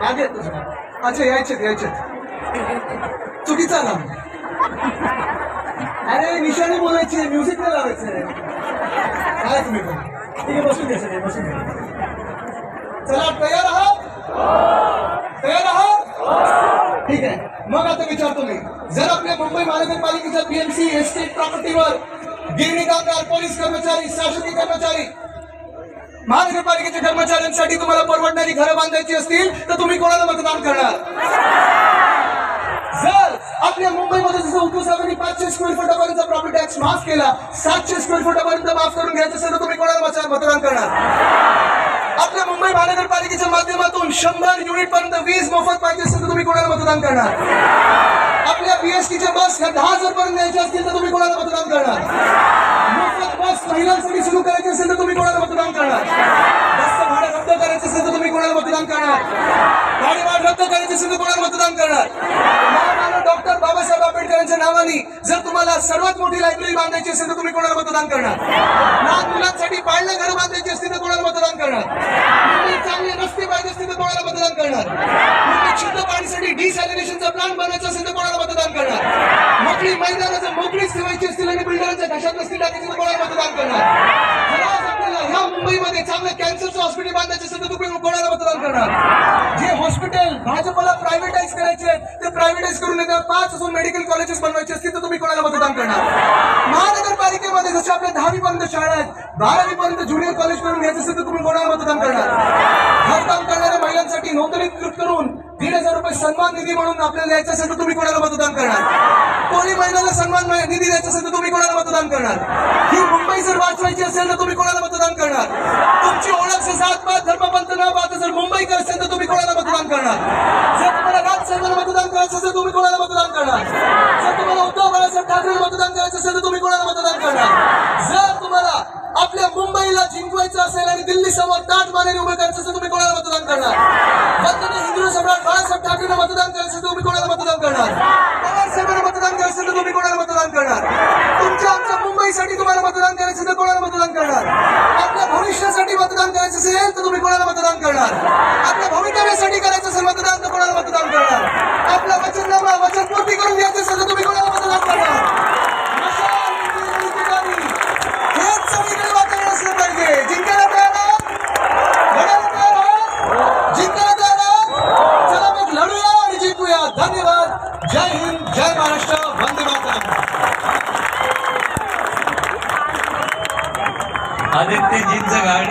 मागे अच्छा यायचेत यायचेत चुकीचा ना अरे निशाने बोलायचे म्युझिक नाही लावायचं. काय तुम्ही पण? ठीक आहे बसून घ्या सगळे बसून घ्या. चला तयार आहात? तयार आहात? ठीक आहे. मग आता विचारतो मी. जर आपल्या मुंबई महानगरपालिकेच्या बीएमसी एस्टेट प्रॉपर्टीवर गिरणी कामगार पोलीस कर्मचारी शासकीय कर्मचारी महानगरपालिकेच्या कर्मचाऱ्यांसाठी तुम्हाला परवडणारी घरं बांधायची असतील तर तुम्ही कोणाला मतदान करणार? जर आपल्या मुंबईमध्ये जसं उद्धव साहेबांनी पाचशे स्क्वेअर फुटापर्यंत प्रॉपर्टी टॅक्स माफ केला सातशे स्क्वेअर फुटापर्यंत माफ करून घ्यायचं असेल तर तुम्ही कोणाला मत- मतदान करणार? आपल्या मुंबई महानगरपालिकेच्या माध्यमातून शंभर युनिट पर्यंत वीज मोफत पाहिजे असेल तर तुम्ही कोणाला मतदान करणार? आपल्या बीएसटीच्या बस ह्या दहा हजार पर्यंत द्यायच्या असतील तर तुम्ही कोणाला मतदान करणार? मोफत बस महिलांसाठी सुरू करायची असेल तर तुम्ही कोणाला मतदान करणार? रद्द कोणाला मतदान करणार. डॉक्टर बाबासाहेब आंबेडकरांच्या नावाने जर तुम्हाला सर्वात मोठी लायब्ररी बांधायची असेल तर तुम्ही कोणाला मतदान करणार? लहान मुलांसाठी पाळणं घरं बांधायची असतील तर कोणाला मतदान करणार? चांगले रस्ते पाहिजे असतील तर कोणाला मतदान करणार? शुद्ध पाणीसाठी डिसॅलिनेशनचा प्लान बनायचा असेल तर कोणाला मतदान करणार? मोकळी मैदानाचं मोकळीच ठेवायची असतील आणि बिल्डरांच्या घशात नसतील टाकायची तर कोणाला मतदान करणार? ह्या मुंबईमध्ये चांगलं कॅन्सरचं हॉस्पिटल बांधायचं असेल तर तुम्ही कोणाला मतदान करणार? असेल. भाजपला प्रायव्हेटाईज करायचे ते प्रायव्हेटाईज करून येतात. पाच असून मेडिकल कॉलेजेस बनवायचे असतील तर तुम्ही कोणाला मतदान करणार? महानगरपालिकेमध्ये जसे आपल्या दहावी पर्यंत शाळा आहेत बारावी पर्यंत ज्युनियर कॉलेज करून घ्यायचं असेल तर तुम्ही कोणाला मतदान करणार? घरकाम करणाऱ्या महिलांसाठी नोंदणीकृत करून दीड हजार रुपये सन्मान निधी म्हणून आपल्याला द्यायचं असेल तर तुम्ही कोणाला मतदान करणार? कोणी महिलांना सन्मान निधी द्यायचा असेल तर तुम्ही कोणाला मतदान करणार? ही मुंबई जर वाचवायची असेल तर तुम्ही कोणाला मतदान करणार? तुमची ओळख जर जात पात धर्मपंथ न पाहता जर मुंबईकर असेल तर तुम्ही मतदान करणार. जर तुम्हाला राज्यसभेला मतदान करायचं असेल तर तुम्ही कोणाला मतदान करणार? जर तुम्हाला उद्धव बाळासाहेब ठाकरे मतदान करायचं असेल तर तुम्ही कोणाला मतदान करणार? जर तुम्हाला आपल्या मुंबईला जिंकवायचं असेल आणि दिल्ली समोर ताट मानेने उभे करायचं असेल तुम्ही कोणाला मतदान करणार? वंदनीय हिंदू सम्राट बाळासाहेब ठाकरेंना मतदान करायचं असेल तुम्ही कोणाला मतदान करणार? पवार साहेबांना मतदान करायचं असेल तर तुम्ही कोणाला मतदान करणार? तुमच्या आमच्या मुंबईसाठी तुम्हाला मतदान करायचं तर कोणाला मतदान करणार? आपल्या भविष्यासाठी मतदान करायचं असेल तर तुम्ही कोणाला मतदान करणार? कशासाठी करायचं असेल मतदान तर कोणाला मतदान करणार? आपला वचननामा वचन पूर्ती करून घ्यायचं असेल तर तुम्ही कोणाला मतदान करणार? हेच सगळीकडे वातावरण असलं पाहिजे. जिंकायला तयार लढायला तयार आहात? जिंकायला तयार आहात? चला मग लढूया आणि जिंकूया. धन्यवाद. जय हिंद जय महाराष्ट्र. वंदे मातरम. आदित्यजींचं गाड.